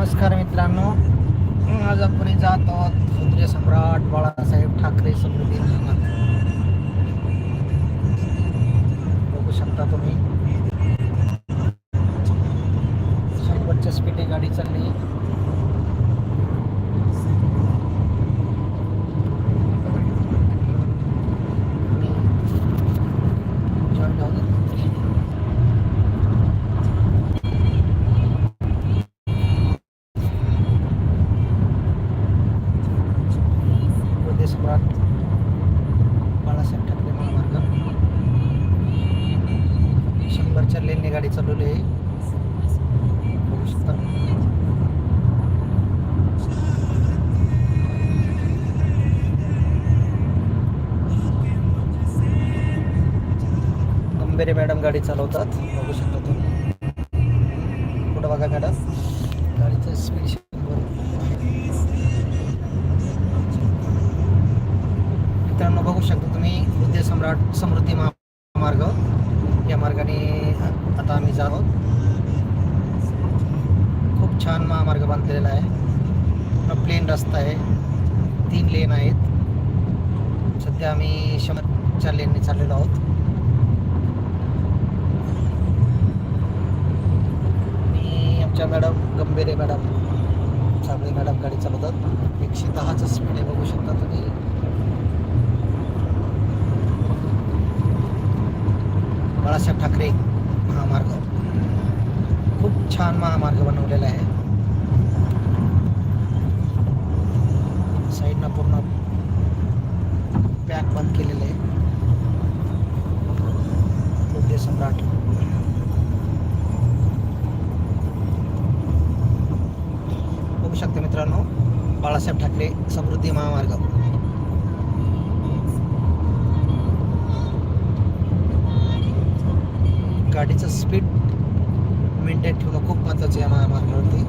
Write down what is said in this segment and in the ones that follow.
नमस्कार मित्रांनो. आज आपण जात आहोत सूर्य सम्राट बाळासाहेब ठाकरे समृद्धी बघू शकता तुम्ही. शंभरच्या स्पीडे गाडी चालली जॉईन झालं हृदय बाळासाहेब ठाकरे महामार्ग शंभरच्या लेनने गाडी चालवली आहे. बघू शकता गंभीरे मॅडम गाडी चालवतात. बघू शकता तुम्ही. कुठं बघा मॅडम. गाडीचं स्पीड बघू शकता तुम्ही उद्योग सम्राट समृद्धी महामार्ग. या मार्गाने आता आम्ही जात आहोत. खूप छान महामार्ग बांधलेला आहे. प्लेन रस्ता आहे. तीन लेन आहेत. सध्या आम्ही शंभरच्या लेनने चाललेलो आहोत आणि आमच्या madam Gambhire madam Sable madam गाडी चालवतात एकशे दहाचं स्पीड आहे बघू शकता तुम्ही बाळासाहेब ठाकरे महामार्ग खूप छान महामार्ग बनवलेला आहे. साईडनं पूर्ण पॅक बंद केलेलं आहे. उद्य सम्राट. बघू शकता मित्रांनो बाळासाहेब ठाकरे समृद्धी महामार्ग. गाडीचं स्पीड मेंटेन ठेवणं खूप महत्त्वाचं आहे महामार्गावरती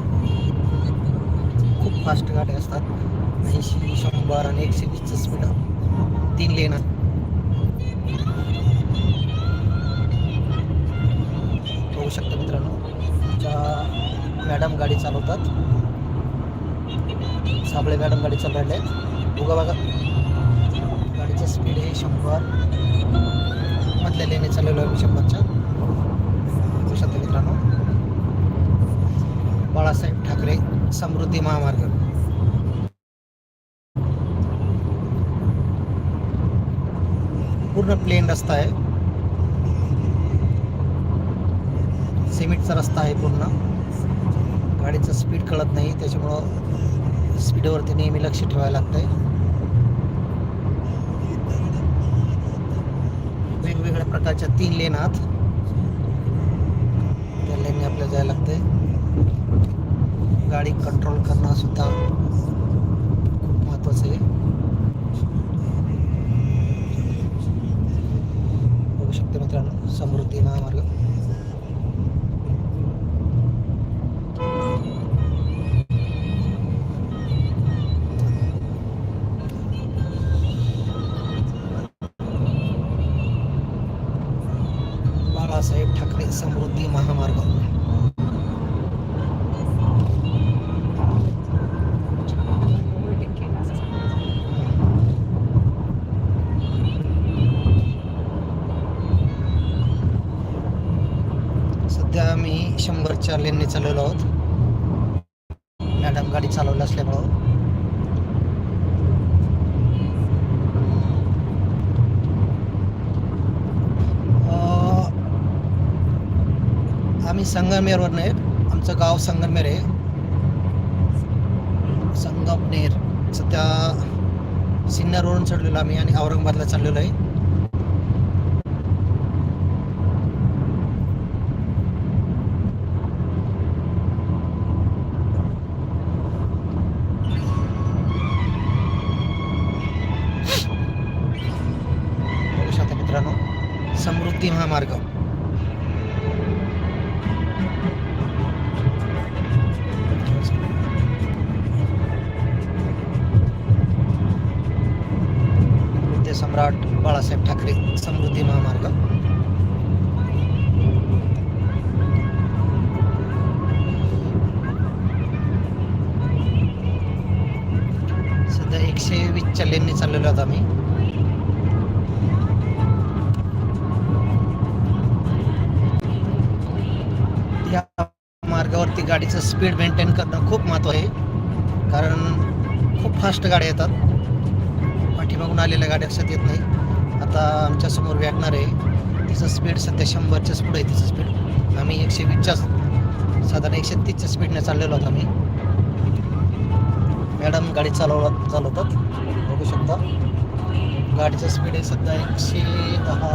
खूप फास्ट गाड्या असतात. ऐंशी शंभर आणि एकशे वीसचं स्पीड तीन लेन बघू शकता मित्रांनो ज्या मॅडम गाडी चालवतात साबळे मॅडम गाडी चालवले बघा बघा. गाडीचं स्पीड आहे शंभर. मधल्या लेने चालवलं आहे मी शंभरच्या. बघू शकता मित्रांनो. बाळासाहेब ठाकरे समृद्धी महामार्ग. पूर्ण प्लेन रस्ता आहे. सिमेंटचा रस्ता आहे पूर्ण. गाडीचं स्पीड कळत नाही त्याच्यामुळं स्पीडवरती नेहमी लक्ष ठेवायला लागतंय. वेगवेगळ्या प्रकारच्या तीन लेन आहात त्या लेनने आपल्याला जायला लागतंय. गाडी कंट्रोल करणं सुद्धा खूप महत्वाचं आहे. बघू शकते मित्रांनो, समृद्धी महामार्ग. बाळासाहेब ठाकरे, समृद्धी महामार्ग. शंभरच्या लेनने चाललेलो आहोत मॅडम गाडी चालवलं असल्यामुळं. आम्ही संगमनेरवर नाही आमचं गाव संगमेर आहे. संगमनेर. सध्या सिन्नरवरून चढलेलो आम्ही आणि औरंगाबादला चाललेलो आहे. महामार्ग सम्राट बाळासाहेब ठाकरे समृद्धी महामार्ग. सध्या एकशे वीस लेनने चाललेलो आहोत आम्ही. गाडीचं स्पीड मेंटेन करणं खूप महत्त्व आहे. कारण खूप फास्ट गाड्या येतात. पाठीमागून आलेल्या गाड्या लक्षात येत नाही. आता आमच्यासमोर समोर आहे. तिचं स्पीड सध्या शंभरच्याच पुढे आहे. तिचं स्पीड आम्ही एकशे वीसच्या साधारण एकशे तीसच्या स्पीडने चाललेलो आहोत आम्ही. मॅडम गाडी चालवला चालवतात. बघू शकता. गाडीचं स्पीड आहे सध्या एकशे दहा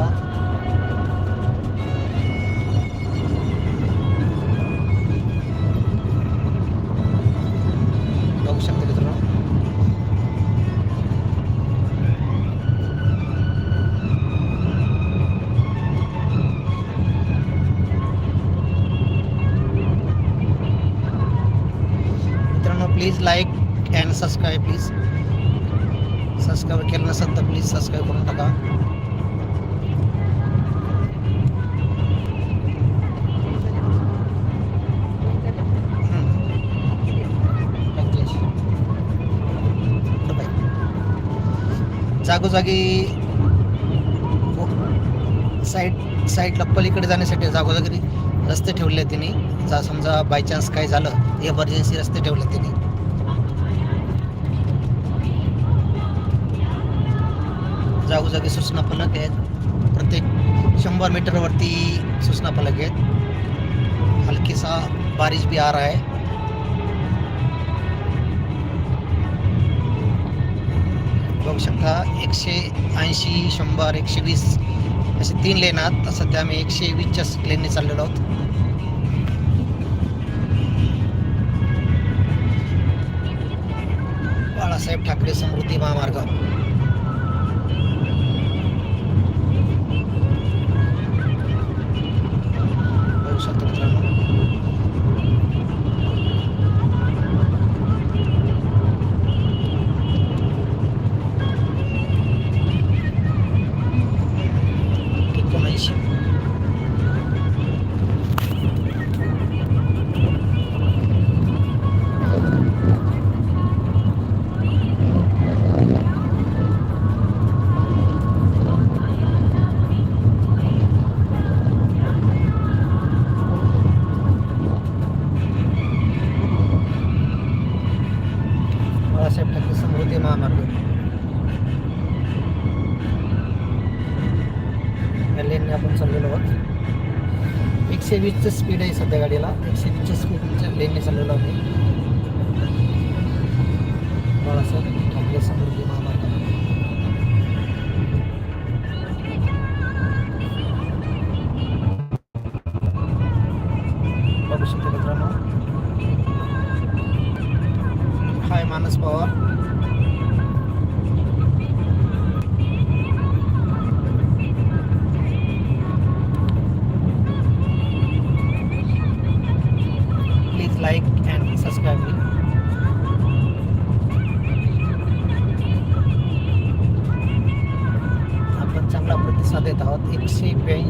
please like and subscribe please subscribe केलं नसेल तर प्लीज सबस्क्राईब करून टाका. जागोजागी साईड साईडला पलीकडे जाण्यासाठी जागोजागी रस्ते ठेवले त्यांनी जा समजा बाय चान्स काय झालं एमर्जन्सी रस्ते ठेवले त्यांनी जागोजागी सूचना फलक आहेत. प्रत्येक शंभर मीटरवरती सूचना फलक आहेत. हलकीसा बारिश भी आ रहा है बघू शकता एकशे ऐंशी शंभर एकशे वीस असे तीन लेन आहेत. सध्या आम्ही एकशे वीसच्या लेनने चाललेलो आहोत. बाळासाहेब ठाकरे समृद्धी महामार्ग. वीसचं स्पीड आहे सध्या गाडीला. एकशे वीसच्या स्पीडच्या लेनने चाललेलो आहे बाळासाहेब ठाकरे समृद्धी महामार्ग बघू शकतो मित्रांनो. हाय मानस पवार.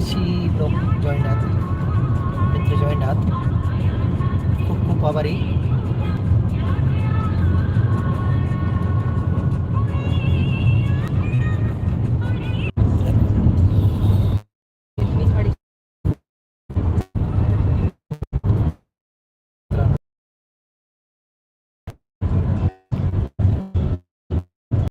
एकशे ब्याऐंशी लोक जॉईन आहेत मित्र जॉईन आहात खूप खूप आभारी